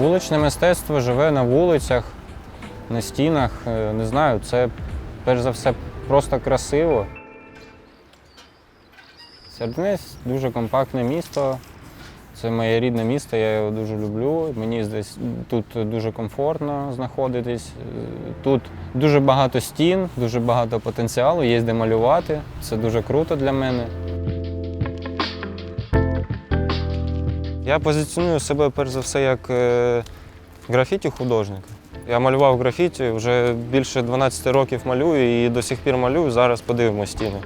Вуличне мистецтво живе на вулицях, на стінах. Е, Не знаю, це перш за все просто красиво. Серднець дуже компактне місто. Це моє рідне місто, я його дуже люблю. Мені здесь тут дуже комфортно знаходитись. Е, Тут дуже багато стін, дуже багато потенціалу, є де малювати. Це дуже круто для мене. Я позиціоную себе перш за все як е, графіті-художник. Я малював графіті, вже більше 12 років малюю і до сих пір малюю. Зараз подивимось стіни.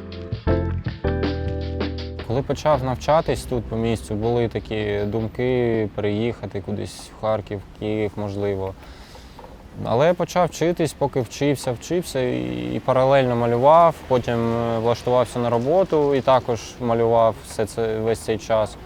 Коли почав навчатись тут по місцю, були такі думки переїхати кудись в Харків, Київ, можливо. Але я почав вчитись, поки вчився, вчився і паралельно малював, потім е, влаштувався на роботу і також малював все це весь цей час.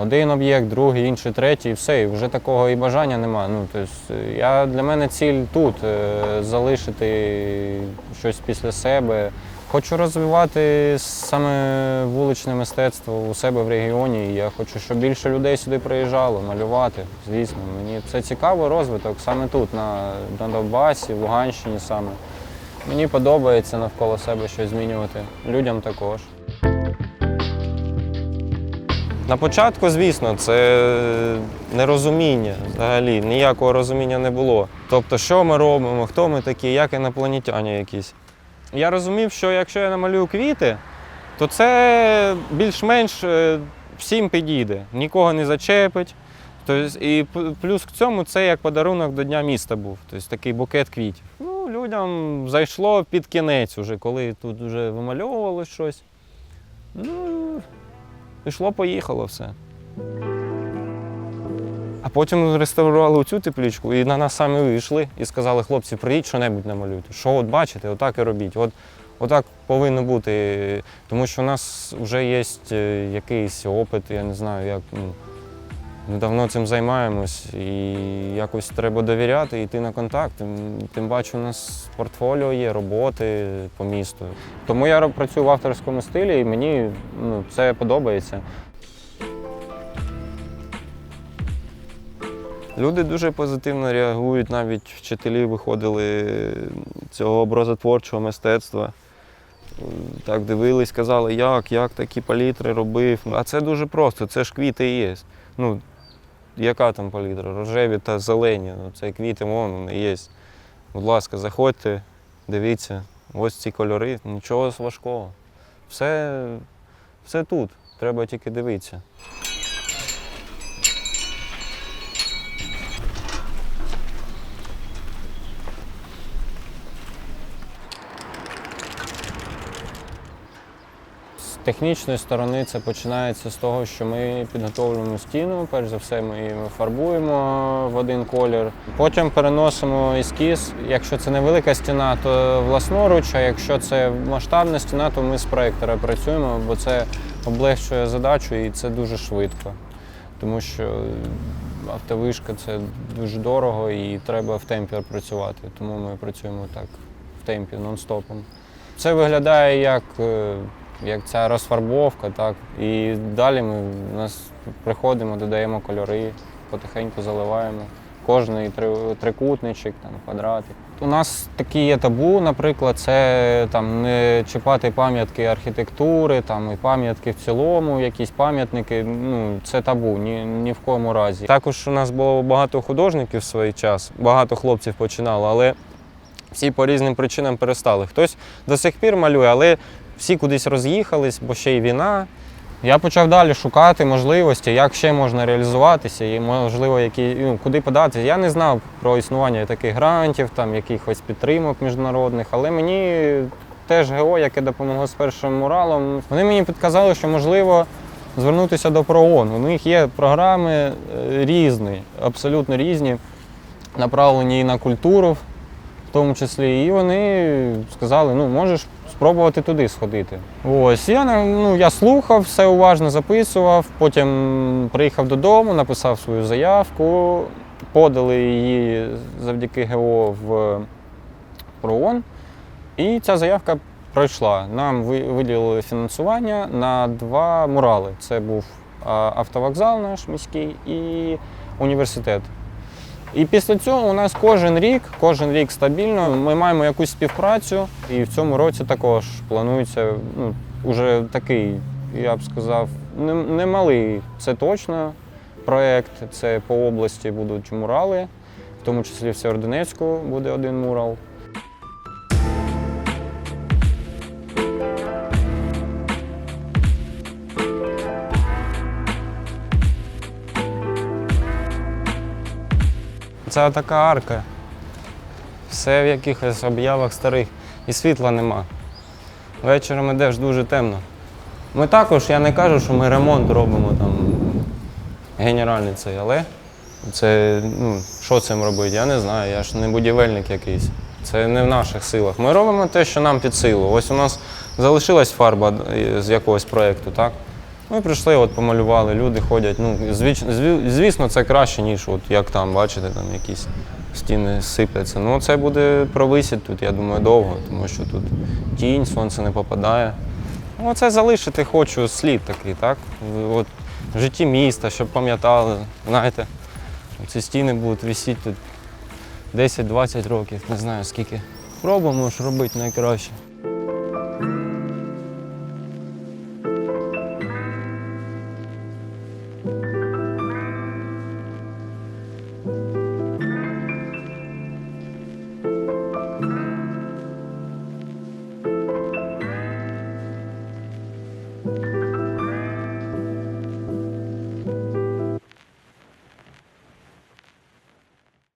Один об'єкт, другий, інший, третій, і все. І вже такого і бажання немає. Ну, тобто, я, для мене ціль тут е, залишити щось після себе. Хочу розвивати саме вуличне мистецтво у себе в регіоні. Я хочу, щоб більше людей сюди приїжджало, малювати. Звісно, мені це цікавий розвиток саме тут, на, на Донбасі, в Луганщині саме. Мені подобається навколо себе щось змінювати. Людям також. На початку, звісно, це нерозуміння взагалі, ніякого розуміння не було. Тобто, що ми робимо, хто ми такі, як інопланетяні якісь. Я розумів, що якщо я намалюю квіти, то це більш-менш е, всім підійде, нікого не зачепить. Тобто, і плюс к цьому це як подарунок до Дня міста був, тобто такий букет квітів. Ну, людям зайшло під кінець, уже, коли тут вже вимальовувалось щось. Ну, пішло, поїхало все. А потім реставрували цю теплічку і на нас самі вийшли і сказали, хлопці, приїдь що-небудь намалюйте. Що от бачите, отак і робіть. От, отак повинно бути. Тому що у нас вже є е, якийсь опит, я не знаю, як. Ну, давно цим займаємось і якось треба довіряти, йти на контакт. Тим, паче, у нас портфоліо є, роботи по місту. Тому я працюю в авторському стилі і мені ну, це подобається. Люди дуже позитивно реагують, навіть вчителі виходили цього образотворчого мистецтва. Так дивились, казали, як, як такі палітри робив. А це дуже просто, це ж квіти і є. Ну, яка там палітра? Рожеві та зелені. Ну, це квіти, вон вони є. Будь ласка, заходьте, дивіться, ось ці кольори, нічого важкого. Все, все тут, треба тільки дивитися. Технічної сторони це починається з того, що ми підготовлюємо стіну. Перш за все, ми її фарбуємо в один колір. Потім переносимо ескіз. Якщо це невелика стіна, то власноруч, а якщо це масштабна стіна, то ми з проєктора працюємо, бо це облегчує задачу і це дуже швидко. Тому що автовишка це дуже дорого і треба в темпі працювати. Тому ми працюємо так в темпі нон-стопом. Це виглядає як, е, як ця розфарбовка, так. І далі ми у нас приходимо, додаємо кольори, потихеньку заливаємо. Кожний трикутничок, там, квадратик. У нас такі є табу, наприклад, це там не чіпати пам'ятки архітектури, там і пам'ятки в цілому, якісь пам'ятники. Ну це табу, ні, ні в кому разі. Також у нас було багато художників в свій час, багато хлопців починало, але всі по різним причинам перестали. Хтось до сих пір малює, але всі кудись роз'їхались, бо ще й війна. Я почав далі шукати можливості, як ще можна реалізуватися, і можливо, які, ну, куди податися. Я не знав про існування таких грантів, там, якихось підтримок міжнародних, але мені теж ГО, яке допомогло з першим муралом, вони мені підказали, що можливо звернутися до ПРООН. У них є програми е, різні, абсолютно різні, направлені і на культуру, в тому числі. І вони сказали, ну можеш спробувати туди сходити. Ось я ну, я слухав, все уважно записував. Потім приїхав додому, написав свою заявку, подали її завдяки ГО в ПРООН. І ця заявка пройшла. Нам ви- виділили фінансування на два мурали. Це був автовокзал наш міський і університет. І після цього у нас кожен рік, кожен рік стабільно. Ми маємо якусь співпрацю, і в цьому році також планується ну, уже такий, я б сказав, не- немалий, це точно проєкт. Це по області будуть мурали, в тому числі в Сєвєродонецьку буде один мурал. Це така арка. Все в якихось об'явах старих. І світла нема. Вечором ідеш дуже темно. Ми також, я не кажу, що ми ремонт робимо там генеральний цей, але це, ну, що цим робити, я не знаю, я ж не будівельник якийсь. Це не в наших силах. Ми робимо те, що нам під силу. Ось у нас залишилась фарба з якогось проєкту, так? Ми прийшли, от помалювали, люди ходять. Ну, звіч- звісно, це краще, ніж от як там, бачите, там якісь стіни сипляться. Ну, це буде провисіти тут, я думаю, довго, тому що тут тінь, сонце не попадає. Ну, Оце залишити хочу слід такий, так? От, в житті міста, щоб пам'ятали, знаєте, ці стіни будуть висіти тут 10-20 років, не знаю скільки. Пробуємо ж робити найкраще.